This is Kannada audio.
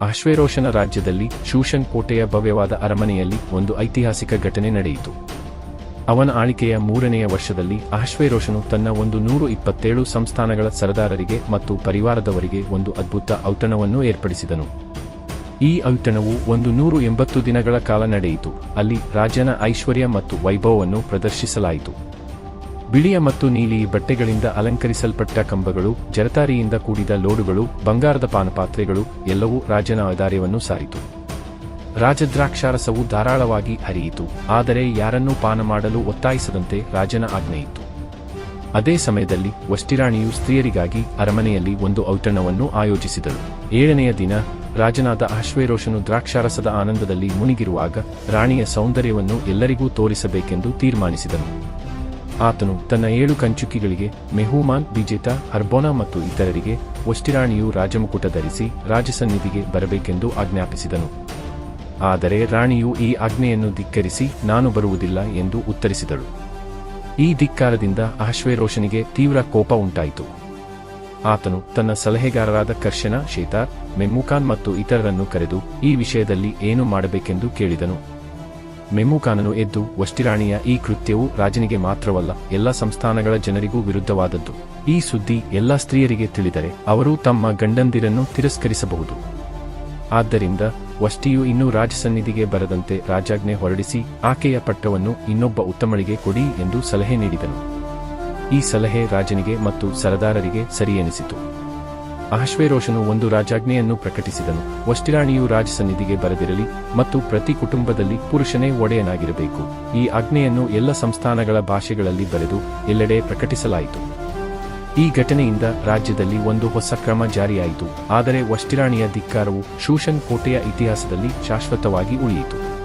ಅಶ್ವೇರೋಷನ ರಾಜ್ಯದಲ್ಲಿ ಶೂಷನ್ ಕೋಟೆಯ ಭವ್ಯವಾದ ಅರಮನೆಯಲ್ಲಿ ಒಂದು ಐತಿಹಾಸಿಕ ಘಟನೆ ನಡೆಯಿತು. ಅವನ ಆಳಿಕೆಯ ಮೂರನೆಯ ವರ್ಷದಲ್ಲಿ ಅಶ್ವೇರೋಷನು ತನ್ನ ಒಂದು ನೂರು ಇಪ್ಪತ್ತೇಳು ಸಂಸ್ಥಾನಗಳ ಸರದಾರರಿಗೆ ಮತ್ತು ಪರಿವಾರದವರಿಗೆ ಒಂದು ಅದ್ಭುತ ಔತಣವನ್ನು ಏರ್ಪಡಿಸಿದನು. ಈ ಔತಣವು ಒಂದು ನೂರು ಎಂಬತ್ತು ದಿನಗಳ ಕಾಲ ನಡೆಯಿತು. ಅಲ್ಲಿ ರಾಜನ ಐಶ್ವರ್ಯ ಮತ್ತು ವೈಭವವನ್ನು ಪ್ರದರ್ಶಿಸಲಾಯಿತು. ಬಿಳಿಯ ಮತ್ತು ನೀಲಿ ಬಟ್ಟೆಗಳಿಂದ ಅಲಂಕರಿಸಲ್ಪಟ್ಟ ಕಂಬಗಳು, ಜರತಾರಿಯಿಂದ ಕೂಡಿದ ಲೋಡುಗಳು, ಬಂಗಾರದ ಪಾನಪಾತ್ರೆಗಳು, ಎಲ್ಲವೂ ರಾಜನ ಔದಾರ್ಯವನ್ನು ಸಾರಿತು. ರಾಜದ್ರಾಕ್ಷಾರಸವು ಧಾರಾಳವಾಗಿ ಹರಿಯಿತು, ಆದರೆ ಯಾರನ್ನೂ ಪಾನ ಮಾಡಲು ಒತ್ತಾಯಿಸದಂತೆ ರಾಜನ ಆಜ್ಞೆಯಿತ್ತು ಅದೇ ಸಮಯದಲ್ಲಿ ವಷ್ಟಿರಾಣಿಯು ಸ್ತ್ರೀಯರಿಗಾಗಿ ಅರಮನೆಯಲ್ಲಿ ಒಂದು ಔತಣವನ್ನು ಆಯೋಜಿಸಿದಳು. ಏಳನೆಯ ದಿನ ರಾಜನಾದ ಅಶ್ವೇರೋಷನು ದ್ರಾಕ್ಷಾರಸದ ಆನಂದದಲ್ಲಿ ಮುನಿಗಿರುವಾಗ ರಾಣಿಯ ಸೌಂದರ್ಯವನ್ನು ಎಲ್ಲರಿಗೂ ತೋರಿಸಬೇಕೆಂದು ತೀರ್ಮಾನಿಸಿದನು. ಆತನು ತನ್ನ ಏಳು ಕಂಚುಕಿಗಳಿಗೆ ಮೆಹೂಮಾನ್, ಬಿಜೇತ, ಹರ್ಬೋನಾ ಮತ್ತು ಇತರರಿಗೆ ವಷ್ಟಿರಾಣಿಯು ರಾಜಮುಕುಟ ಧರಿಸಿ ರಾಜಸನ್ನಿಧಿಗೆ ಬರಬೇಕೆಂದು ಆಜ್ಞಾಪಿಸಿದನು. ಆದರೆ ರಾಣಿಯು ಈ ಆಜ್ಞೆಯನ್ನು ಧಿಕ್ಕರಿಸಿ, ನಾನು ಬರುವುದಿಲ್ಲ ಎಂದು ಉತ್ತರಿಸಿದಳು. ಈ ಧಿಕ್ಕಾರದಿಂದ ಅಶ್ವೇರೋಷನಿಗೆ ತೀವ್ರ ಕೋಪ ಉಂಟಾಯಿತು. ಆತನು ತನ್ನ ಸಲಹೆಗಾರರಾದ ಕರ್ಷನ, ಶೇತಾರ್ ಮೆಮ್ಮುಖಾನ್ ಮತ್ತು ಇತರರನ್ನು ಕರೆದು ಈ ವಿಷಯದಲ್ಲಿ ಏನು ಮಾಡಬೇಕೆಂದು ಕೇಳಿದನು. ಮೆಮ್ಮುಖಾನನು ಎದ್ದು, ವಷ್ಟಿರಾಣಿಯ ಈ ಕೃತ್ಯವು ರಾಜನಿಗೆ ಮಾತ್ರವಲ್ಲ, ಎಲ್ಲ ಸಂಸ್ಥಾನಗಳ ಜನರಿಗೂ ವಿರುದ್ಧವಾದದ್ದು. ಈ ಸುದ್ದಿ ಎಲ್ಲ ಸ್ತ್ರೀಯರಿಗೆ ತಿಳಿದರೆ ಅವರು ತಮ್ಮ ಗಂಡಂದಿರನ್ನು ತಿರಸ್ಕರಿಸಬಹುದು. ಆದ್ದರಿಂದ ವಷ್ಟಿಯು ಇನ್ನೂ ರಾಜಸನ್ನಿಧಿಗೆ ಬರದಂತೆ ರಾಜಾಜ್ಞೆ ಹೊರಡಿಸಿ, ಆಕೆಯ ಪಟ್ಟವನ್ನು ಇನ್ನೊಬ್ಬ ಉತ್ತಮಳಿಗೆ ಕೊಡಿ ಎಂದು ಸಲಹೆ ನೀಡಿದನು. ಈ ಸಲಹೆ ರಾಜನಿಗೆ ಮತ್ತು ಸರದಾರರಿಗೆ ಸರಿಯೆನಿಸಿತು. ಅಹಶ್ವೇರೋಷನು ಒಂದು ರಾಜಾಜ್ಞೆಯನ್ನು ಪ್ರಕಟಿಸಿದನು. ವಷ್ಟಿರಾಣಿಯು ರಾಜಸನ್ನಿಧಿಗೆ ಬರೆದಿರಲಿ ಮತ್ತು ಪ್ರತಿ ಕುಟುಂಬದಲ್ಲಿ ಪುರುಷನೇ ಒಡೆಯನಾಗಿರಬೇಕು. ಈ ಆಜ್ಞೆಯನ್ನು ಎಲ್ಲ ಸಂಸ್ಥಾನಗಳ ಭಾಷೆಗಳಲ್ಲಿ ಬರೆದು ಎಲ್ಲೆಡೆ ಪ್ರಕಟಿಸಲಾಯಿತು. ಈ ಘಟನೆಯಿಂದ ರಾಜ್ಯದಲ್ಲಿ ಒಂದು ಹೊಸ ಕ್ರಮ ಜಾರಿಯಾಯಿತು. ಆದರೆ ವಷ್ಟಿರಾಣಿಯ ಧಿಕ್ಕಾರವು ಶೂಷನ್ ಕೋಟೆಯ ಇತಿಹಾಸದಲ್ಲಿ ಶಾಶ್ವತವಾಗಿ ಉಳಿಯಿತು.